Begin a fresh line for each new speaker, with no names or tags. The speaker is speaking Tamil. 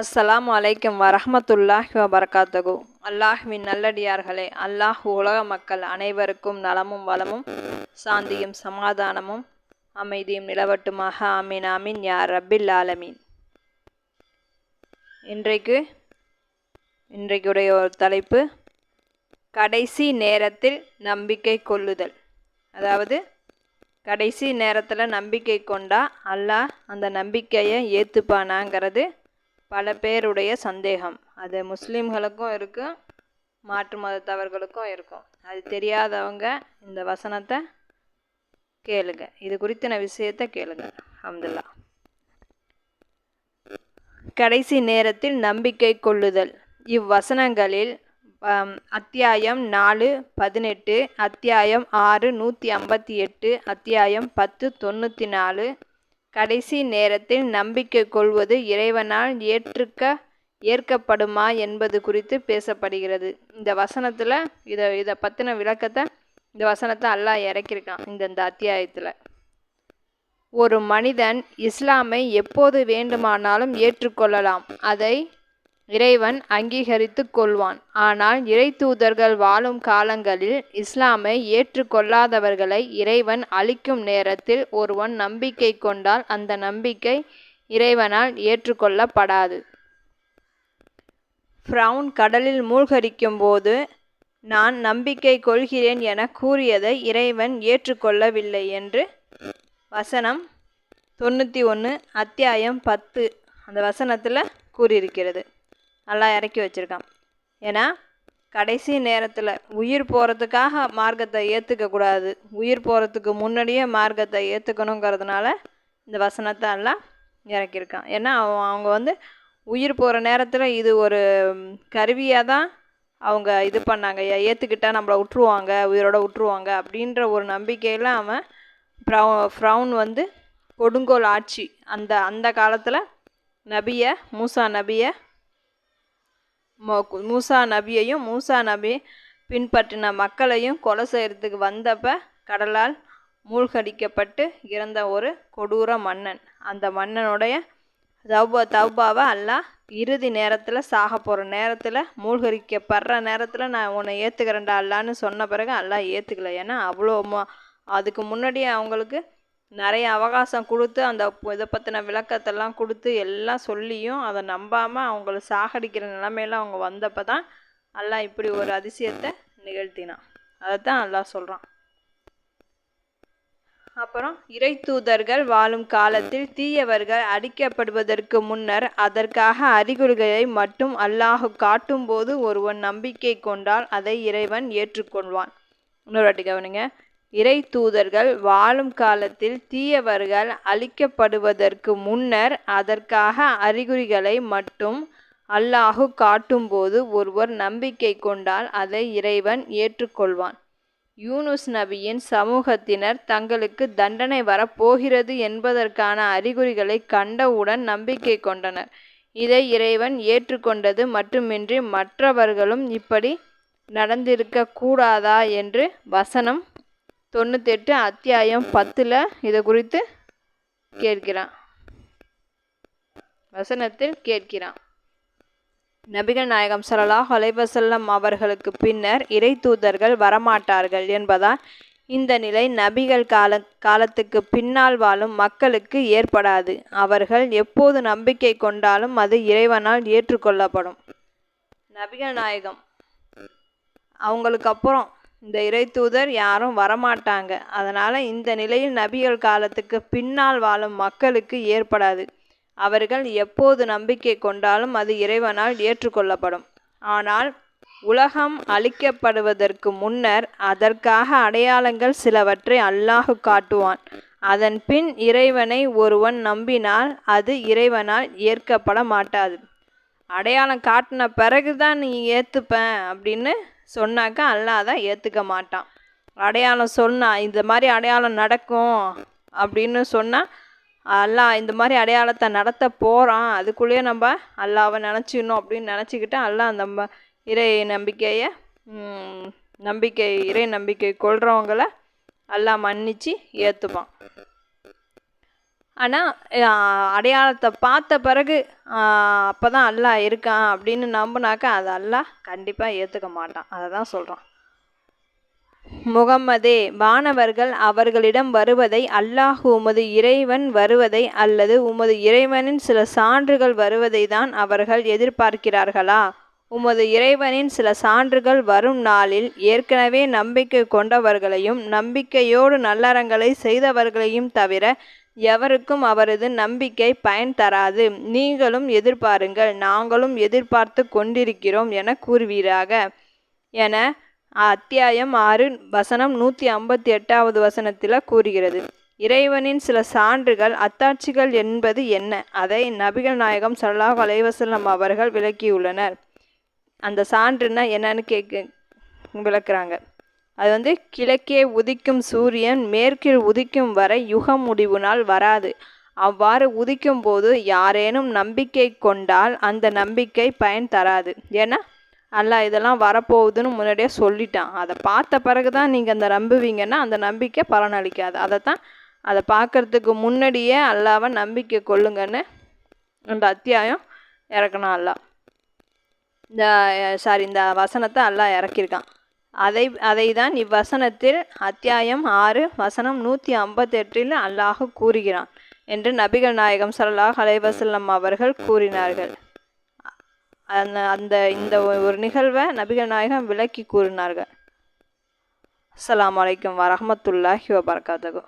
அஸ்ஸலாம் அலைக்கும் வரஹமத்துல்லாஹி வபரகாத்துகு அல்லாஹ்வின் நல்லடியார்களே அல்லாஹ் உலக மக்கள் அனைவருக்கும் நலமும் வளமும் சாந்தியும் சமாதானமும் அமைதியும் நிலவட்டுமாக. ஆமீன் ஆமீன். யார் ரப்பில் ஆலமீன். இன்றைக்கு இன்றைக்குடைய ஒரு தலைப்பு கடைசி நேரத்தில் நம்பிக்கை கொள்ளுதல். அதாவது கடைசி நேரத்தில் நம்பிக்கை கொண்டா அல்லாஹ் அந்த நம்பிக்கையை ஏற்றுப்பானாங்கிறது பல பேருடைய சந்தேகம். அது முஸ்லீம்களுக்கும் இருக்கும் மாற்று மதத்தவர்களுக்கும் இருக்கும் அது தெரியாதவங்க இந்த வசனத்தை கேளுங்க. இது குறித்தின விஷயத்தை கேளுங்க. அப்துல்லா கடைசி நேரத்தில் நம்பிக்கை கொள்ளுதல். இவ்வசனங்களில் அத்தியாயம் நாலு பதினெட்டு அத்தியாயம் ஆறு நூற்றி ஐம்பத்தி எட்டு அத்தியாயம் பத்து தொண்ணூற்றி நாலு கடைசி நேரத்தில் நம்பிக்கை கொள்வது இறைவனால் ஏற்றுக்க ஏற்கப்படுமா என்பது குறித்து பேசப்படுகிறது. இந்த வசனத்தில் இதை இதை பற்றின விளக்கத்தை இந்த வசனத்தை அல்லாஹ் இறக்கியிருக்கான் இந்த இந்த அத்தியாயத்தில். ஒரு மனிதன் இஸ்லாமை எப்போது வேண்டுமானாலும் ஏற்றுக்கொள்ளலாம். அதை இறைவன் அங்கீகரித்து கொள்வான். ஆனால் இறை தூதர்கள் வாழும் காலங்களில் இஸ்லாமை ஏற்றுக்கொள்ளாதவர்களை இறைவன் அழிக்கும் நேரத்தில் ஒருவன் நம்பிக்கை கொண்டால் அந்த நம்பிக்கை இறைவனால் ஏற்றுக்கொள்ளப்படாது. ஃப்ரவுன் கடலில் மூழ்கடிக்கும் போது நான் நம்பிக்கை கொள்கிறேன் என கூறியதை இறைவன் ஏற்றுக்கொள்ளவில்லை என்று வசனம் தொண்ணூற்றி ஒன்று அத்தியாயம் பத்து அந்த வசனத்தில் கூறியிருக்கிறது. நல்லா இறக்கி வச்சுருக்கான். ஏன்னா கடைசி நேரத்தில் உயிர் போகிறதுக்காக மார்க்கத்தை ஏற்றுக்கக்கூடாது உயிர் போகிறதுக்கு முன்னாடியே மார்க்கத்தை ஏற்றுக்கணுங்கிறதுனால இந்த வசனத்தை எல்லாம் இறக்கியிருக்கான். ஏன்னா அவன் அவங்க வந்து உயிர் போகிற நேரத்தில் இது ஒரு கருவியாக தான் அவங்க இது பண்ணாங்க. ஏ- நம்மளை விட்ருவாங்க உயிரோட விட்ருவாங்க அப்படின்ற ஒரு நம்பிக்கையில் அவன் ப்ரவு ஃப்ரௌன் வந்து கொடுங்கோல் ஆட்சி அந்த அந்த காலத்தில் நபியை மூசா நபியை மூசா நபியையும் மூசா நபி பின்பற்றின மக்களையும் கொலை செய்கிறதுக்கு வந்தப்ப கடலால் மூழ்கடிக்கப்பட்டு இறந்த ஒரு கொடூர மன்னன். அந்த மன்னனுடைய தௌபா தௌபாவை அல்லாஹ் இறுதி நேரத்தில் சாக போகிற நேரத்தில் மூழ்கடிக்கப்படுற நேரத்தில் நான் உன்னை ஏற்றுக்கிறேன்டா அல்லான்னு சொன்ன பிறகு அல்லாஹ் ஏற்றுக்கல ஏன்னா அவ்வளோ அதுக்கு முன்னாடியே அவங்களுக்கு நிறைய அவகாசம் கொடுத்து அந்த இதை பற்றின விளக்கத்தெல்லாம் கொடுத்து எல்லாம் சொல்லியும் அதை நம்பாமல் அவங்கள சாகடிக்கிற நிலைமையில அவங்க வந்தப்போ தான் அல்லாஹ் இப்படி ஒரு அதிசயத்தை நிகழ்த்தினான். அதை தான் அல்லாஹ் சொல்கிறான் அப்புறம் இறை தூதர்கள் வாழும் காலத்தில் தீயவர்கள் அடிக்கப்படுவதற்கு முன்னர் அதற்காக அறிகுறிகளை மட்டும் அல்லாஹ் காட்டும்போது ஒருவன் நம்பிக்கை கொண்டால் அதை இறைவன் ஏற்றுக்கொள்வான். இன்னொரு வாட்டி கவனிங்க. இறை தூதர்கள் வாழும் காலத்தில் தீயவர்கள் அழிக்கப்படுவதற்கு முன்னர் அதற்காக அறிகுறிகளை மட்டும் அல்லாஹு காட்டும்போது ஒருவர் நம்பிக்கை கொண்டால் அதை இறைவன் ஏற்றுக்கொள்வான். யூனுஸ் நபியின் சமூகத்தினர் தங்களுக்கு தண்டனை வரப்போகிறது என்பதற்கான அறிகுறிகளை கண்டவுடன் நம்பிக்கை கொண்டனர். இதை இறைவன் ஏற்றுக்கொண்டது மட்டுமின்றி மற்றவர்களும் இப்படி நடந்திருக்க கூடாதா என்று வசனம் தொண்ணூத்தெட்டு அத்தியாயம் பத்தில் இதை குறித்து கேட்கிறான். வசனத்தில் கேட்கிறான். நபிகள் நாயகம் ஸல்லல்லாஹு ஹலைவசல்லம் அவர்களுக்கு பின்னர் இறை தூதர்கள் வரமாட்டார்கள் என்பதால் இந்த நிலை நபிகள் கால காலத்துக்கு பின்னால் வாழும் மக்களுக்கு ஏற்படாது. அவர்கள் எப்போது நம்பிக்கை கொண்டாலும் அது இறைவனால் ஏற்றுக்கொள்ளப்படும். நபிகள் நாயகம் அவங்களுக்கு அப்புறம் இந்த இறை தூதர் யாரும் வரமாட்டாங்க. அதனால் இந்த நிலையில் நபிகள் காலத்துக்கு பின்னால் வாழும் மக்களுக்கு ஏற்படாது. அவர்கள் எப்போது நம்பிக்கை கொண்டாலும் அது இறைவனால் ஏற்றுக்கொள்ளப்படும். ஆனால் உலகம் அழிக்கப்படுவதற்கு முன்னர் அதற்காக அடையாளங்கள் சிலவற்றை அல்லாஹ் காட்டுவான். அதன் பின் இறைவனை ஒருவன் நம்பினால் அது இறைவனால் ஏற்கப்பட மாட்டாது. அடையாளம் காட்டின பிறகு தான் நீ ஏற்றுப்பேன் அப்படின்னு சொன்னாக்கா அல்லாஹ் தான் ஏற்றுக்க மாட்டான். அடையாளம் சொன்னா இந்த மாதிரி அடையாளம் நடக்கும் அப்படின்னு சொன்னால் அல்லாஹ் இந்த மாதிரி அடையாளத்தை நடத்த போகிறான் அதுக்குள்ளேயே நம்ம அல்லாவை நினச்சிடணும் அப்படின்னு நினச்சிக்கிட்டு அல்லாஹ் நம்ம இறை நம்பிக்கையை நம்பிக்கை இறை நம்பிக்கை கொள்கிறவங்கள அல்லா மன்னித்து ஏற்றுப்பான் ஆனால் அடையாளத்தை பார்த்த பிறகு அப்போ தான் அல்லாஹ் இருக்கான் அப்படின்னு நம்பினாக்கா அது அல்லாஹ் கண்டிப்பாக ஏற்றுக்க மாட்டான். அதை தான் சொல்கிறான் முகம்மதே வானவர்கள் அவர்களிடம் வருவதை அல்லாஹ் உமது இறைவன் வருவதை அல்லது உமது இறைவனின் சில சான்றுகள் வருவதை தான் அவர்கள் எதிர்பார்க்கிறார்களா? உமது இறைவனின் சில சான்றுகள் வரும் நாளில் ஏற்கனவே நம்பிக்கை கொண்டவர்களையும் நம்பிக்கையோடு நல்லறங்களை செய்தவர்களையும் தவிர எவருக்கும் அவரது நம்பிக்கை பயன் தராது. நீங்களும் எதிர்பாருங்கள் நாங்களும் எதிர்பார்த்து கொண்டிருக்கிறோம் என கூறுவீராக. என அத்தியாயம் ஆறு வசனம் நூற்றி ஐம்பத்தி எட்டாவது வசனத்தில் கூறுகிறது. இறைவனின் சில சான்றுகள் அத்தாட்சிகள் என்பது என்ன? அதை நபிகள் நாயகம் சல்லாஹ் அலைவசல்லம் அவர்கள் விளக்கியுள்ளனர். அந்த சான்றுனா என்னன்னு கேட்க விளக்குறாங்க. அது வந்து கிழக்கே உதிக்கும் சூரியன் மேற்கில் உதிக்கும் வரை யுக முடிவு நாள் வராது. அவ்வாறு உதிக்கும் போது யாரேனும் நம்பிக்கை கொண்டால் அந்த நம்பிக்கை பயன் தராது. ஏன்னா அல்ல இதெல்லாம் வரப்போகுதுன்னு முன்னாடியே சொல்லிட்டான். அதை பார்த்த பிறகு தான் நீங்கள் அந்த நம்புவீங்கன்னா அந்த நம்பிக்கை பலனளிக்காது. அதை தான் அதை பார்க்குறதுக்கு முன்னாடியே அல்லாவை நம்பிக்கை கொள்ளுங்கன்னு அந்த அத்தியாயம் இறக்கணும் அல்லா இந்த சாரி இந்த வசனத்தை அல்லா இறக்கியிருக்கான். அதை அதை தான் இவ்வசனத்தில் அத்தியாயம் ஆறு வசனம் நூற்றி ஐம்பத்தெட்டில் அல்லாஹ் கூறுகிறான் என்று நபிகள் நாயகம் சல்லாஹ் அலைவசல்லம் அவர்கள் கூறினார்கள். அந்த அந்த இந்த ஒரு நிகழ்வை நபிகள் நாயகம் விளக்கி கூறினார்கள். அஸ்லாம் வலைக்கம் வரமத்துல்லாஹி வபர்காத்தகு